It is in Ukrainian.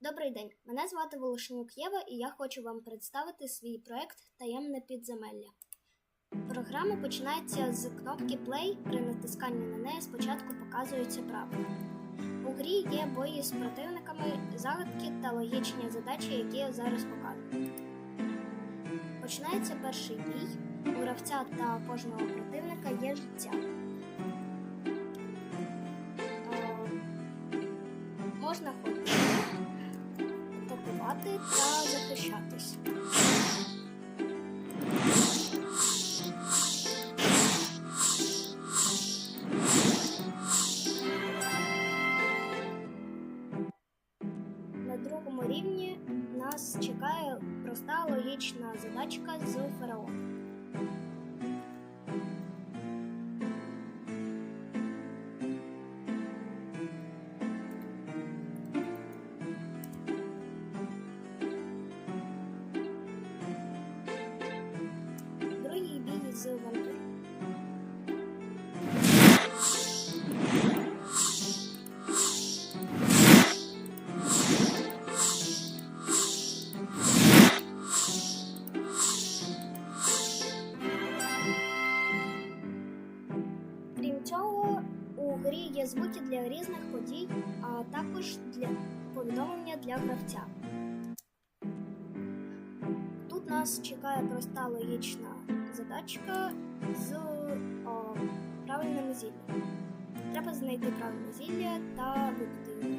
Добрий день, мене звати Волошенюк Єва, і я хочу вам представити свій проект Таємне підземелля. Програма починається з кнопки Play. При натисканні на неї спочатку показуються правила. У грі є бої з противниками, загадки та логічні задачі, які я зараз покажу. Починається перший бій. У гравця та кожного противника є життя. Е, Можна ходити атакувати та захищатись. На другому рівні нас чекає проста логічна задачка з фараоном. Звуки для різних подій, а також для повідомлення для гравця. Тут нас чекає проста логічна задачка з о, правильним зіллям. Треба знайти правильне зілля та випити його.